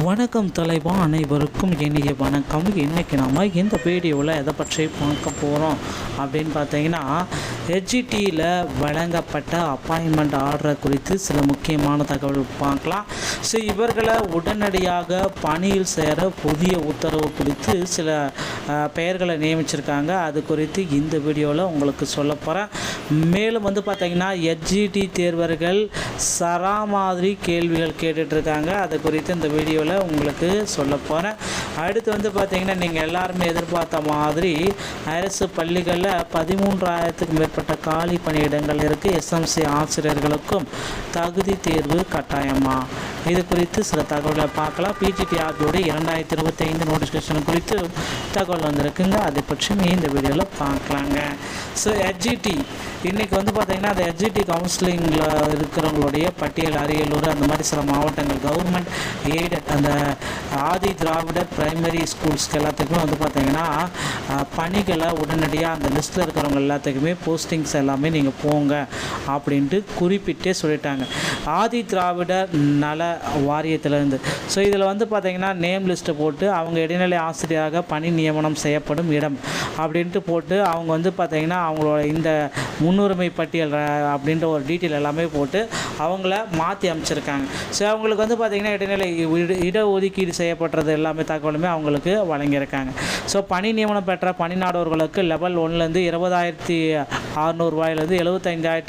வணக்கம் தலைவா அனைவருக்கும் இனிய வணக்கம். இன்றைக்கி நாம் இந்த வீடியோவில் எதை பற்றி பார்க்க போகிறோம் அப்படின்னு பார்த்தீங்கன்னா ஹெச்டியில் வழங்கப்பட்ட அப்பாயின்மெண்ட் ஆர்டரை குறித்து சில முக்கியமான தகவல் பார்க்கலாம். ஸோ இவர்களை உடனடியாக பணியில் சேர புதிய உத்தரவு குறித்து சில பெயர்களை நியமிச்சிருக்காங்க. அது குறித்து இந்த வீடியோவில் உங்களுக்கு சொல்ல போகிறேன் மேலும் வந்து பார்த்திங்கன்னா ஹெச்ஜிடி தேர்வர்கள் சரா மாதிரி கேள்விகள் கேட்டுட்ருக்காங்க அது குறித்து இந்த வீடியோவில் உங்களுக்கு சொல்ல போகிறேன் அடுத்து வந்து பார்த்தீங்கன்னா நீங்கள் எல்லாருமே எதிர்பார்த்த மாதிரி அரசு பள்ளிகளில் பதிமூன்றாயிரத்துக்கும் மேற்பட்ட காலி பணியிடங்கள் இருக்குது எஸ்எம்சி ஆசிரியர்களுக்கும் தகுதி தேர்வு கட்டாயமா? இது குறித்து சில தகவல்களை பார்க்கலாம். பிஜிடிஆர்பியோட இரண்டாயிரத்தி இருபத்தைந்து நோட்டிஃபிகேஷன் குறித்து தகவல் வந்திருக்குங்க. அதை பற்றி இந்த வீடியோவில் பார்க்கலாங்க. ஸோ ஹெச்ஜிடி இன்றைக்கி வந்து பார்த்தீங்கன்னா அந்த ஹெச்ஜிடி கவுன்சிலிங்கில் இருக்கிறவங்களுடைய பட்டியல் அரியலூர் அந்த மாதிரி சில மாவட்டங்கள் கவர்மெண்ட் எய்டட் அந்த ஆதி திராவிடர் பிரைமரி ஸ்கூல்ஸ்க்கு எல்லாத்துக்குமே வந்து பார்த்தீங்கன்னா பணிகளை உடனடியாக அந்த லிஸ்ட்டில் இருக்கிறவங்க எல்லாத்துக்குமே போஸ்டிங்ஸ் எல்லாமே நீங்கள் போங்க அப்படின்ட்டு குறிப்பிட்டே சொல்லிட்டாங்க. ஆதி திராவிடர் நல வாரியத்திலிருந்து. ஸோ இதில் வந்து பார்த்திங்கன்னா நேம் லிஸ்ட்டை போட்டு அவங்க இடைநிலை ஆசிரியராக பணி நியமனம் செய்யப்படும் இடம் அப்படின்ட்டு போட்டு அவங்க வந்து பார்த்திங்கன்னா அவங்களோட இந்த முன்னுரிமை பட்டியல் அப்படின்ற ஒரு டீட்டெயில் எல்லாமே போட்டு அவங்கள மாற்றி அமைச்சிருக்காங்க. ஸோ அவங்களுக்கு வந்து பார்த்திங்கன்னா இடைநிலை இட- இடஒதுக்கீடு செய்யப்பட்டது எல்லாமே தகவலுமே அவங்களுக்கு வழங்கியிருக்காங்க. ஸோ பணி நியமனம் பெற்ற பணிநாடவர்களுக்கு லெவல் ஒன்லேருந்து இருபதாயிரத்தி அறநூறுவாயிலேருந்து எழுபத்தைந்தாயிரத்தி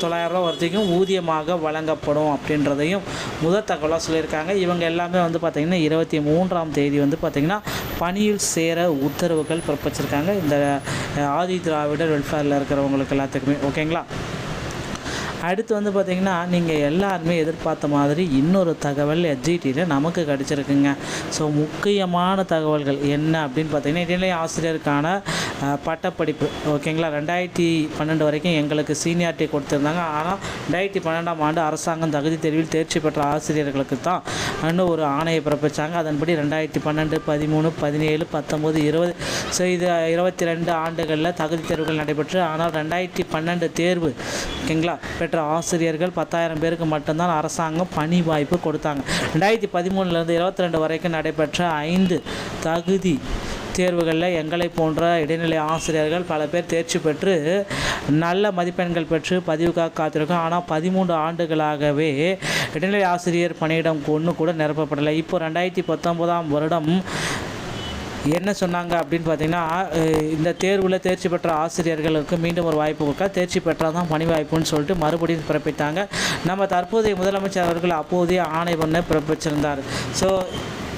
தொள்ளாயிரம் ரூபா வரைக்கும் ஊதியமாக வழங்கப்படும் அப்படின்றதையும் முதல் தகவலாக சொல்லியிருக்காங்க. இவங்க எல்லாமே வந்து பார்த்திங்கன்னா இருபத்தி மூன்றாம் தேதி வந்து பார்த்திங்கன்னா பணியில் சேர உத்தரவுகள் பிறப்பிச்சிருக்காங்க. இந்த ஆதி திராவிடர் வெல்ஃபேரில் இருக்கிறவங்களுக்கு எல்லாத்துக்குமே. ஓகேங்களா? அடுத்து வந்து பார்த்திங்கன்னா நீங்கள் எல்லாருமே எதிர்பார்த்த மாதிரி இன்னொரு தகவல் எஸ்ஜிடியில் நமக்கு கிடச்சிருக்குங்க. ஸோ முக்கியமான தகவல்கள் என்ன அப்படின்னு பார்த்தீங்கன்னா இடைநிலை ஆசிரியருக்கான பட்டப்படிப்பு. ஓகேங்களா? ரெண்டாயிரத்தி பன்னெண்டு வரைக்கும் எங்களுக்கு சீனியாரிட்டி கொடுத்துருந்தாங்க. ஆனால் ரெண்டாயிரத்தி பன்னெண்டாம் ஆண்டு அரசாங்கம் தகுதி தேர்வில் தேர்ச்சி பெற்ற ஆசிரியர்களுக்கு தான் இன்னும் ஒரு ஆணையை பிறப்பித்தாங்க அதன்படி ரெண்டாயிரத்தி பன்னெண்டு பதிமூணு பதினேழு பத்தொம்போது இருபது ஸோ இது இருபத்தி ரெண்டு ஆண்டுகளில் தகுதி தேர்வுகள் நடைபெற்று ஆனால் ரெண்டாயிரத்தி பன்னெண்டு தேர்வு ஓகேங்களா பெற்ற ஆசிரியர்கள் பத்தாயிரம் பேருக்கு மட்டும்தான் அரசாங்கம் பணி வாய்ப்பு கொடுத்தாங்க. ரெண்டாயிரத்தி பதிமூணுலேருந்து இருபத்தி ரெண்டு வரைக்கும் நடைபெற்ற ஐந்து தகுதி தேர்வுகளில் எங்களை போன்ற இடைநிலை ஆசிரியர்கள் பல பேர் தேர்ச்சி பெற்று நல்ல மதிப்பெண்கள் பெற்று பதிவுக்காக காத்திருக்கோம். ஆனால் பதிமூன்று ஆண்டுகளாகவே இடைநிலை ஆசிரியர் பணியிடம் ஒன்று கூட நிரப்பப்படலை. இப்போ ரெண்டாயிரத்தி பத்தொம்போதாம் வருடம் என்ன சொன்னாங்க அப்படின்னு பார்த்தீங்கன்னா இந்த தேர்வில் தேர்ச்சி பெற்ற ஆசிரியர்களுக்கு மீண்டும் ஒரு வாய்ப்பு கொடுக்க. தேர்ச்சி பெற்றால் தான் பணி வாய்ப்புன்னு சொல்லிட்டு மறுபடியும் பிறப்பித்தாங்க. நம்ம தற்போதைய முதலமைச்சர் அவர்கள் அப்போதைய ஆணை ஒன்று பிறப்பிச்சிருந்தார். ஸோ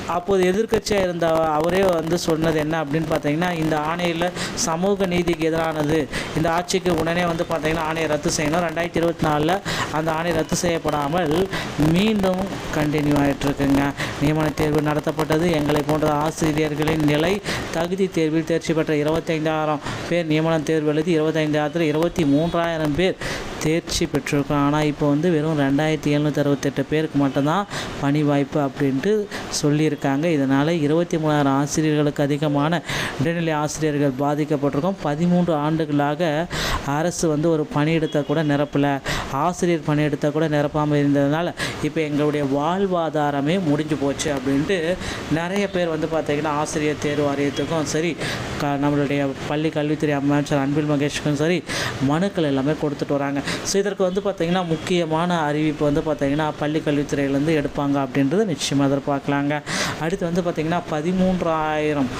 அப்போது எதிர்க்கட்சியாக இருந்த அவரே வந்து சொன்னது என்ன அப்படின்னு பார்த்தீங்கன்னா இந்த ஆணையில் சமூக நீதிக்கு எதிரானது. இந்த ஆட்சிக்கு உடனே வந்து பார்த்தீங்கன்னா ஆணையை ரத்து செய்யணும். ரெண்டாயிரத்தி இருபத்தி நாலில் அந்த ஆணை ரத்து செய்யப்படாமல் மீண்டும் கண்டினியூ ஆகிட்டுருக்குங்க நியமன தேர்வு நடத்தப்பட்டது. எங்களை போன்ற ஆசிரியர்களின் நிலை தகுதி தேர்வில் தேர்ச்சி பெற்ற இருபத்தைந்தாயிரம் பேர் நியமன தேர்வு எழுதி இருபத்தைந்தாயிரத்தில் இருபத்தி மூன்றாயிரம் பேர் தேர்ச்சி பெற்றிருக்கோம். ஆனால் இப்போ வந்து வெறும் ரெண்டாயிரத்தி எழுநூற்றி அறுபத்தெட்டு பேருக்கு மட்டும்தான் பணி வாய்ப்பு அப்படின்ட்டு சொல்லியிருக்காங்க. இதனால் இருபத்தி மூணாயிரம் ஆசிரியர்களுக்கு அதிகமான இடைநிலை ஆசிரியர்கள் பாதிக்கப்பட்டிருக்கோம். பதிமூன்று ஆண்டுகளாக அரசு வந்து ஒரு பணியிடத்தை கூட நிரப்பலை. ஆசிரியர் பணியிடத்தை கூட நிரப்பாமல் இருந்ததுனால இப்போ எங்களுடைய வாழ்வாதாரமே முடிஞ்சு போச்சு அப்படின்ட்டு நிறைய பேர் வந்து பார்த்திங்கன்னா ஆசிரியர் தேர்வு வாரியத்துக்கும் சரி க நம்மளுடைய பள்ளி கல்வித்துறை அமைச்சர் அன்பில் மகேஷ்க்கும் சரி மனுக்கள் எல்லாமே கொடுத்துட்டு வராங்க. ஸோ இதற்கு வந்து பார்த்திங்கன்னா முக்கியமான அறிவிப்பு வந்து பார்த்திங்கன்னா பள்ளி கல்வித்துறையிலேருந்து எடுப்பாங்க அப்படின்றது நிச்சயமாக எதிர்பார்க்கலாங்க. அடுத்து வந்து பார்த்திங்கன்னா பதிமூன்றாயிரம்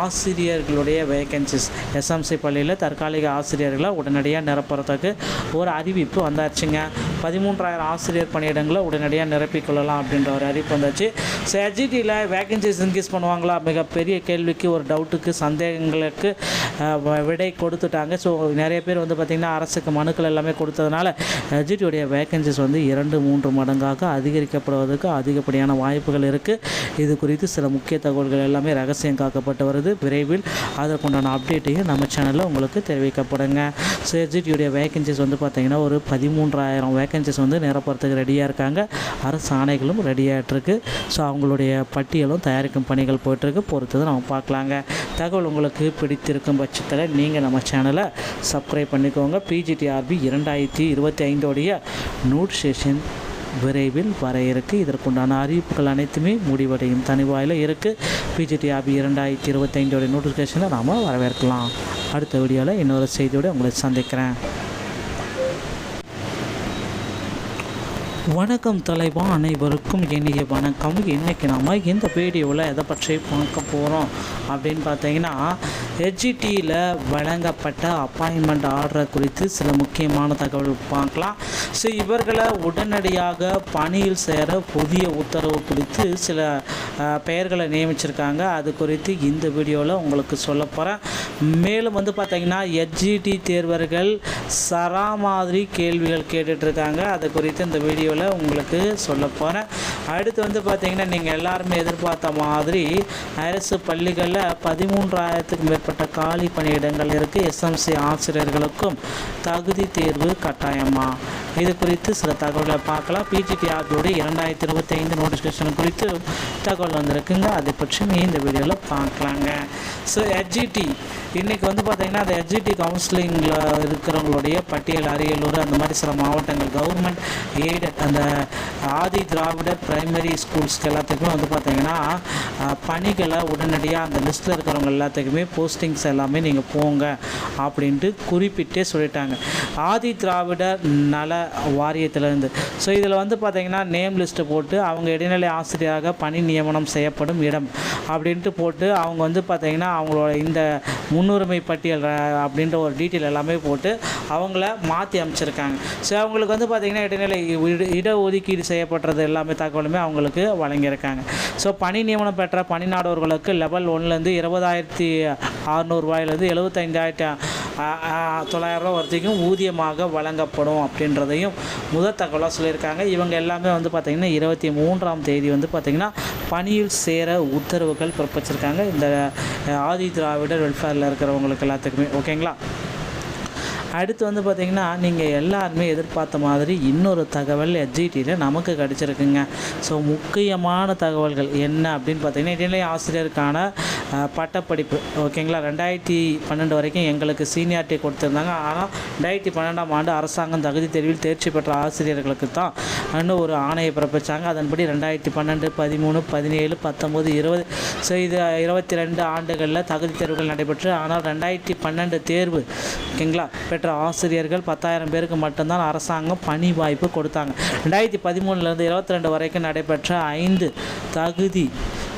ஆசிரியர்களுடைய வேகன்சிஸ் எஸ்எம்சி பள்ளியில் தற்காலிக ஆசிரியர்களை உடனடியாக நிரப்புறதுக்கு ஒரு அறிவிப்பு வந்தாச்சுங்க. பதிமூன்றாயிரம் ஆசிரியர் பணியிடங்களை உடனடியாக நிரப்பிக்கொள்ளலாம் அப்படின்ற ஒரு அறிவிப்பு வந்தாச்சு. ஸோ எஜிடியில் வேகன்சிஸ் இன்க்ரீஸ் பண்ணுவாங்களா? மிகப்பெரிய கேள்விக்கு ஒரு டவுட்டுக்கு சந்தேகங்களுக்கு விடை கொடுத்துட்டாங்க. ஸோ நிறைய பேர் வந்து பார்த்திங்கன்னா அரசுக்கு மனுக்கள் எல்லாமே கொடுத்ததுனால ஹெச்டியுடைய வேக்கன்சிஸ் வந்து இரண்டு மூன்று மடங்காக அதிகரிக்கப்படுவதற்கு அதிகப்படியான வாய்ப்புகள் இருக்குது இது குறித்து சில முக்கிய தகவல்கள் எல்லாமே ரகசியம் காக்கப்பட்டு வருது. விரைவில் அதற்குண்டான அப்டேட்டையும் நம்ம சேனலில் உங்களுக்கு தெரிவிக்கப்படுங்க. ஸோ எஜிடியுடைய வேக்கன்சிஸ் வந்து பார்த்திங்கன்னா ஒரு பதிமூன்றாயிரம் வேக்கன்சிஸ் வந்து நிரப்புறதுக்கு ரெடியாக இருக்காங்க. அரசு ஆணைகளும் ரெடியாகிட்டுருக்கு ஸோ அவங்களுடைய பட்டியலும் தயாரிக்கும் பணிகள் போயிட்டுருக்கு பொறுத்தது நம்ம பார்க்கலாங்க தகவல் உங்களுக்கு பிடித்திருக்கும் பட்சத்தில் நீங்கள் நம்ம சேனலை சப்ஸ்கிரைப் பண்ணிக்கோங்க. பிஜிடிஆர்பி இரண்டாயிரத்தி இருபத்தி ஐந்தோடைய செஷன் விரைவில் வர இருக்குது இதற்குண்டான அறிவிப்புகள் அனைத்துமே முடிவடையும். தனிவாயில் இருக்குது பிஜிடிஆபி இரண்டாயிரத்தி இருபத்தைந்தோடைய நோட்டிஃபிகேஷனை நாம் வரவேற்கலாம். அடுத்த வீடியோவில் இன்னொரு செய்தியோடு உங்களை சந்திக்கிறேன். வணக்கம் தலைவா அனைவருக்கும் இனிய வணக்கம். இன்றைக்கி நாம் இந்த வீடியோவில் எதை பற்றி பார்க்க போகிறோம் அப்படின்னு பார்த்தீங்கன்னா ஹெச்டியில் வழங்கப்பட்ட அப்பாயின்மெண்ட் ஆர்டர் குறித்து சில முக்கியமான தகவல் பார்க்கலாம். ஸோ இவர்களை உடனடியாக பணியில் சேர புதிய உத்தரவு குறித்து சில பெயர்களை நியமிச்சிருக்காங்க. அது குறித்து இந்த வீடியோவில் உங்களுக்கு சொல்ல போகிறேன் மேலும் வந்து பார்த்திங்கன்னா ஹெச்ஜிடி தேர்வர்கள் சரா மாதிரி கேள்விகள் கேட்டுட்ருக்காங்க அது குறித்து இந்த வீடியோவில் உங்களுக்கு சொல்ல போகிறேன் அடுத்து வந்து பார்த்திங்கன்னா நீங்கள் எல்லாருமே எதிர்பார்த்த மாதிரி அரசு பள்ளிகளில் பதிமூன்றாயிரத்துக்கும் மேற்பட்ட காலி பணியிடங்கள் இருக்குது எஸ்எம்சி ஆசிரியர்களுக்கும் தகுதி தேர்வு கட்டாயமா? இது குறித்து சில தகவல்களை பார்க்கலாம். பிஜிடி ஆர்பியோட இரண்டாயிரத்தி இருபத்தைந்து நோட்டிஃபிகேஷன் குறித்து தகவல் வந்திருக்குங்க. அதை பற்றி நீ இந்த வீடியோவில் பார்க்கலாங்க ஸோ ஹெச்ஜிடி இன்றைக்கி வந்து பார்த்தீங்கன்னா அந்த ஹெச்ஜிடி கவுன்சிலிங்கில் இருக்கிறவங்களுடைய பட்டியல் அரியலூர் அந்த மாதிரி சில மாவட்டங்கள் கவர்மெண்ட் எய்டட் அந்த ஆதி திராவிடர் பிரைமரி ஸ்கூல்ஸ்க்கு எல்லாத்துக்குமே வந்து பார்த்தீங்கன்னா பணிகளை உடனடியாக அந்த லிஸ்ட்டில் இருக்கிறவங்க எல்லாத்துக்குமே போஸ்டிங்ஸ் எல்லாமே நீங்கள் போங்க அப்படின்ட்டு குறிப்பிட்டே சொல்லிட்டாங்க. ஆதி திராவிட நல வாரியத்திலேருந்து. ஸோ இதில் வந்து பார்த்தீங்கன்னா நேம் லிஸ்ட்டு போட்டு அவங்க இடைநிலை ஆசிரியராக பணி நியமனம் செய்யப்படும் இடம் அப்படின்ட்டு போட்டு அவங்க வந்து பார்த்தீங்கன்னா அவங்களோட இந்த முன்னுரிமை பட்டியல் அப்படின்ற ஒரு டீட்டெயில் எல்லாமே போட்டு அவங்கள மாற்றி அமைச்சிருக்காங்க. ஸோ அவங்களுக்கு வந்து பார்த்திங்கன்னா இடைநிலை இடஒதுக்கீடு செய்யப்படுறது எல்லாமே தகவலுமே அவங்களுக்கு வழங்கியிருக்காங்க. ஸோ பணி நியமனம் பெற்ற பணிநாடவர்களுக்கு லெவல் ஒன்லேருந்து இருபதாயிரத்தி அறநூறுவாயிலேருந்து எழுபத்தைந்தாயிரத்தி தொள்ளாயிரரூவா வரைக்கும் ஊதியமாக வழங்கப்படும் அப்படின்றதையும் முதல் தகவலாக சொல்லியிருக்காங்க. இவங்க எல்லாமே வந்து பார்த்திங்கன்னா இருபத்தி மூன்றாம் தேதி வந்து பார்த்திங்கன்னா பணியில் சேர உத்தரவுகள் பிறப்பிச்சிருக்காங்க. இந்த ஆதி திராவிடர் வெல்ஃபேரில் இருக்கிறவங்களுக்கு எல்லாத்துக்குமே. ஓகேங்களா அடுத்து வந்து பார்த்திங்கன்னா நீங்கள் எல்லாருமே எதிர்பார்த்த மாதிரி இன்னொரு தகவல் எஸ்ஜிடியில் நமக்கு கிடச்சிருக்குங்க. ஸோ முக்கியமான தகவல்கள் என்ன அப்படின்னு பார்த்தீங்கன்னா இடைநிலை ஆசிரியருக்கான பட்டப்படிப்பு. ஓகேங்களா? ரெண்டாயிரத்தி பன்னெண்டு வரைக்கும் எங்களுக்கு சீனியாரிட்டி கொடுத்துருந்தாங்க. ஆனால் ரெண்டாயிரத்தி பன்னெண்டாம் ஆண்டு அரசாங்கம் தகுதி தேர்வில் தேர்ச்சி பெற்ற ஆசிரியர்களுக்கு தான் இன்னும் ஒரு ஆணையை பிறப்பிச்சாங்க. அதன்படி ரெண்டாயிரத்தி பன்னெண்டு பதிமூணு பதினேழு பத்தொம்போது இருபது ஸோ இது இருபத்தி ரெண்டு ஆண்டுகளில் தகுதி தேர்வுகள் நடைபெற்று ஆனால் ரெண்டாயிரத்தி பன்னெண்டு தேர்வு ஓகேங்களா பெற்ற ஆசிரியர்கள் பத்தாயிரம் பேருக்கு மட்டும்தான் அரசாங்கம் பணி வாய்ப்பு கொடுத்தாங்க. ரெண்டாயிரத்தி பதிமூணுலேருந்து இருபத்தி ரெண்டு வரைக்கும் நடைபெற்ற ஐந்து தகுதி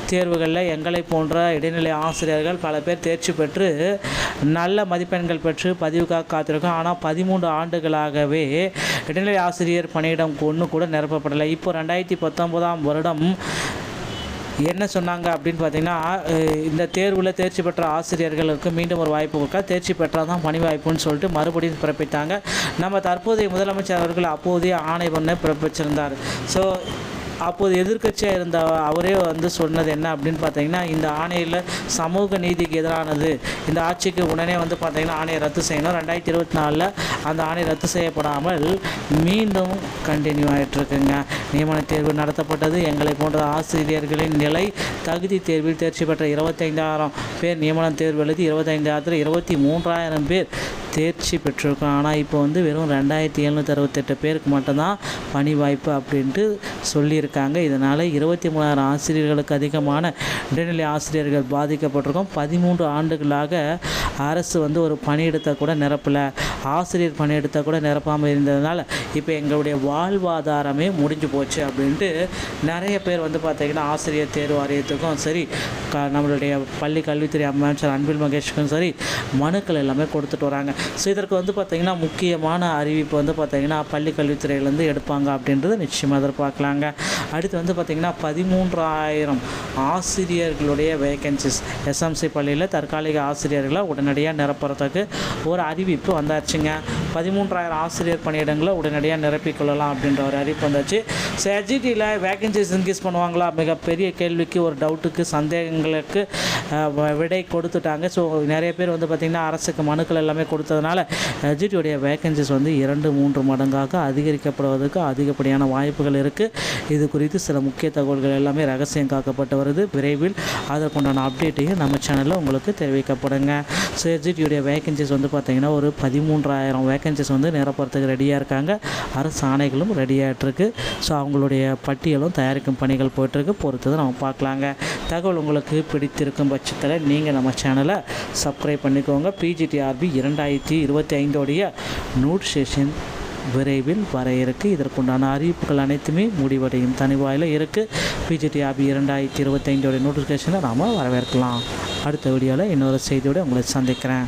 தேர்வுகளில் எங்களை போன்ற இடைநிலை ஆசிரியர்கள் பல பேர் தேர்ச்சி பெற்று நல்ல மதிப்பெண்கள் பெற்று பதிவுக்காக காத்திருக்கோம். ஆனால் பதிமூன்று ஆண்டுகளாகவே இடைநிலை ஆசிரியர் பணியிடம் ஒன்று கூட நிரப்பப்படலை. இப்போ ரெண்டாயிரத்தி பத்தொம்போதாம் வருடம் என்ன சொன்னாங்க அப்படின்னு பார்த்தீங்கன்னா இந்த தேர்வில் தேர்ச்சி பெற்ற ஆசிரியர்களுக்கு மீண்டும் ஒரு வாய்ப்பு கொடுக்க. தேர்ச்சி பெற்றால் தான் பணி வாய்ப்புன்னு சொல்லிட்டு மறுபடியும் பிறப்பித்தாங்க. நம்ம தற்போதைய முதலமைச்சர் அவர்கள் அப்போதைய ஆணை ஒன்று பிறப்பிச்சிருந்தார். ஸோ அப்போது எதிர்க்கட்சியாக இருந்த அவரே வந்து சொன்னது என்ன அப்படின்னு பார்த்தீங்கன்னா இந்த ஆணையில் சமூக நீதிக்கு எதிரானது. இந்த ஆட்சிக்கு உடனே வந்து பார்த்தீங்கன்னா ஆணையை ரத்து செய்யணும். ரெண்டாயிரத்தி இருபத்தி நாலில் அந்த ஆணை ரத்து செய்யப்படாமல் மீண்டும் கண்டினியூ ஆகிட்டு இருக்குங்க நியமன தேர்வு நடத்தப்பட்டது. எங்களை போன்ற ஆசிரியர்களின் நிலை தகுதி தேர்வில் தேர்ச்சி பெற்ற இருபத்தைந்தாயிரம் பேர் நியமன தேர்வு எழுதி இருபத்தைந்தாயிரத்தில் இருபத்தி மூன்றாயிரம் பேர் தேர்ச்சி பெற்றிருக்கோம் ஆனால் இப்போ வந்து வெறும் ரெண்டாயிரத்தி எழுநூற்றி அறுபத்தெட்டு பேருக்கு மட்டும்தான் பணி வாய்ப்பு அப்படின்ட்டு சொல்லியிருக்காங்க. இதனால் இருபத்தி மூணாயிரம் ஆசிரியர்களுக்கு அதிகமான இடைநிலை ஆசிரியர்கள் பாதிக்கப்பட்டிருக்கோம். பதிமூன்று ஆண்டுகளாக அரசு வந்து ஒரு பணியிடத்தை கூட நிரப்பலை. ஆசிரியர் பணியிடத்தை கூட நிரப்பாமல் இருந்ததுனால இப்போ எங்களுடைய வாழ்வாதாரமே முடிஞ்சு போச்சு அப்படின்ட்டு நிறைய பேர் வந்து பார்த்திங்கன்னா ஆசிரியர் தேர்வு வாரியத்துக்கும் சரி க நம்மளுடைய பள்ளி கல்வித்துறை அமைச்சர் அன்பில் மகேஷ்க்கும் சரி மனுக்கள் எல்லாமே கொடுத்துட்டு வராங்க. ஸோ இதற்கு வந்து பார்த்திங்கன்னா முக்கியமான அறிவிப்பு வந்து பார்த்திங்கன்னா பள்ளி கல்வித்துறையிலேருந்து எடுப்பாங்க அப்படின்றத நிச்சயமாக எதிர்பார்க்கலாங்க. அடுத்து வந்து பார்த்திங்கன்னா பதிமூன்றாயிரம் ஆசிரியர்களுடைய வேகன்சிஸ் எஸ்எம்சி பள்ளியில் தற்காலிக ஆசிரியர்களை உடனடியாக நிரப்புறதுக்கு ஒரு அறிவிப்பு வந்தாச்சுங்க. பதிமூன்றாயிரம் ஆசிரியர் பணியிடங்களை உடனடியாக நிரப்பிக்கொள்ளலாம் அப்படின்ற ஒரு அறிவிப்பு வந்தாச்சு. ஸோ எஜிடியில் வேகன்சிஸ் இன்க்ரீஸ் பண்ணுவாங்களா? மிகப்பெரிய கேள்விக்கு ஒரு டவுட்டுக்கு சந்தேகங்களுக்கு வ- விடை கொடுத்துட்டாங்க. ஸோ நிறைய பேர் வந்து பார்த்திங்கன்னா அரசுக்கு மனுக்கள் எல்லாமே கொடுத்தது இருக்கிறதுனால எஸ்ஜிடியுடைய வேகன்சிஸ் வந்து இரண்டு மூன்று மடங்காக அதிகரிக்கப்படுவதற்கு அதிகப்படியான வாய்ப்புகள் இருக்குது இது குறித்து சில முக்கிய தகவல்கள் எல்லாமே ரகசியம் காக்கப்பட்டு வருது. விரைவில் அதற்குண்டான அப்டேட்டையும் நம்ம சேனலில் உங்களுக்கு தெரிவிக்கப்படுங்க. ஸோ எஸ்ஜிடியுடைய வேகன்சிஸ் வந்து பார்த்திங்கன்னா ஒரு பதிமூன்றாயிரம் வேகன்சிஸ் வந்து நிரப்புறதுக்கு ரெடியாக இருக்காங்க. அரசு ஆணைகளும் ரெடியாகிட்டுருக்கு ஸோ அவங்களுடைய பட்டியலும் தயாரிக்கும் பணிகள் போயிட்டுருக்கு பொறுத்தது நம்ம பார்க்கலாங்க. தகவல் உங்களுக்கு பிடித்திருக்கும் பட்சத்தில் நீங்கள் நம்ம சேனலை சப்ஸ்கிரைப் பண்ணிக்கோங்க. பிஜிடிஆர்பி இரண்டாயிரம் ரெண்டாயிரத்தி இருபத்தி ஐந்தோடைய நோட் செஷன் விரைவில் வர இருக்கு. இதற்குண்டான அறிவிப்புகள் அனைத்துமே முடிவடையும். தனிவாயில் இருக்குது ஆபி இரண்டாயிரத்தி இருபத்தைந்தோடைய நோட்டிஃபிகேஷனை நாம் வரவேற்கலாம். அடுத்த வீடியோவில் இன்னொரு செய்தியோடு உங்களை சந்திக்கிறேன்.